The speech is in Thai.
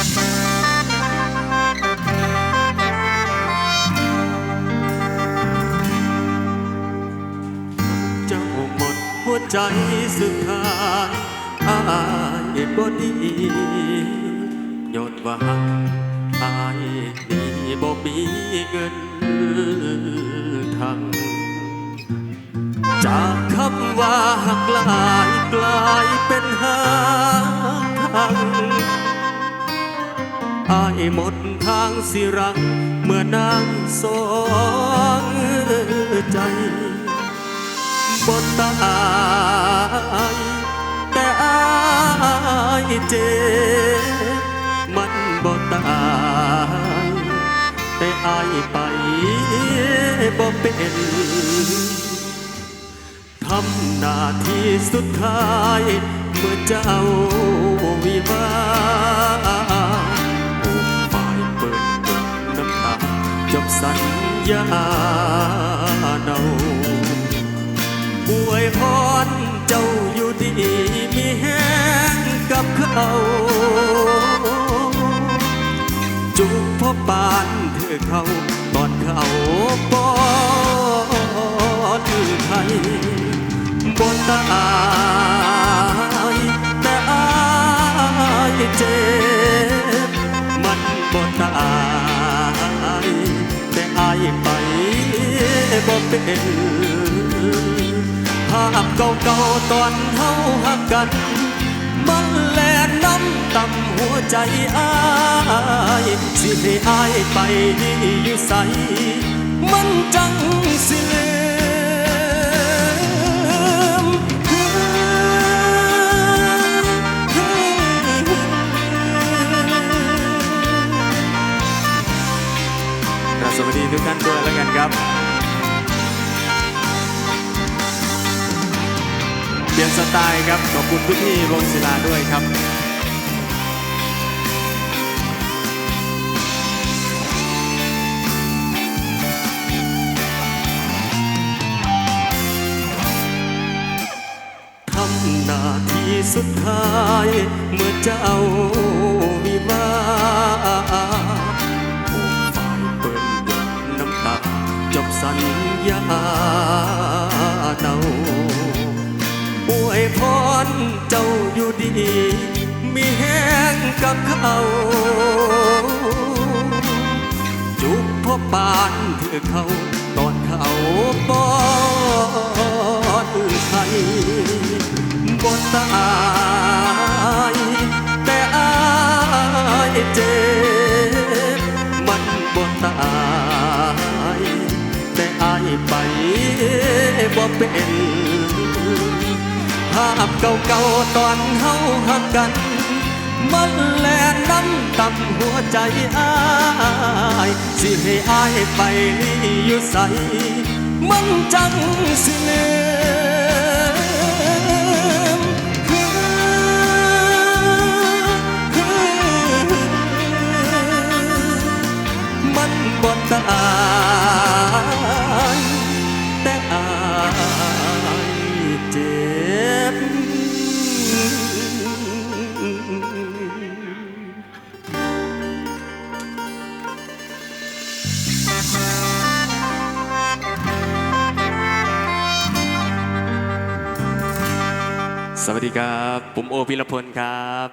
เจ้าหมดหัวใจสุดท้ายอายบ่ดียอดว่าหัอายนี่บ่มีเงินทางจากคำว่าหักลายกลายเป็นหาทาง อายหมดทางสิรัก เมื่อนางสองใจบนตายแต่อายเจ มันบ่ตายแต่อายไปบ่เป็นทำหน้าที่สุดท้าย เมื่อเจ้าวิวา ญาเนาอวยพรเจ้าอยู่ดีมีแห้งกับเขาจุกพ่อปานเธอเขาตอนเขาปอนไทยบนตายแต่อายเจ็บมันบนตาย อายไปบ่เป็นภาพเก่าๆตอนเฮาหักกัน มันแลน้ำต่ำหัวใจอายสิให้อายไปอยู่ใสมันจังสิเล วัสดีทุกท่านด้วยแล้วกันครับ เปลี่ยนสไตล์ครับ ขอบคุณพี่พี่วงศิลาด้วยครับทำหน้าที่สุดท้ายเมื่อเจ้า สัญญาเนาอวยพรเจ้าอยู่ดี มีแห้งกับเขาจุบพ่อปานเธอเขาตอนเขาปอนไทยบนตา บ่เป็นภาพเก่าๆตอนเฮาหักกัน มันแลน้ำต่ำหัวใจอายสิให้อายไปอยู่ใสมันจังสิลืม สวัสดีครับ ผมโอพิรพลครับ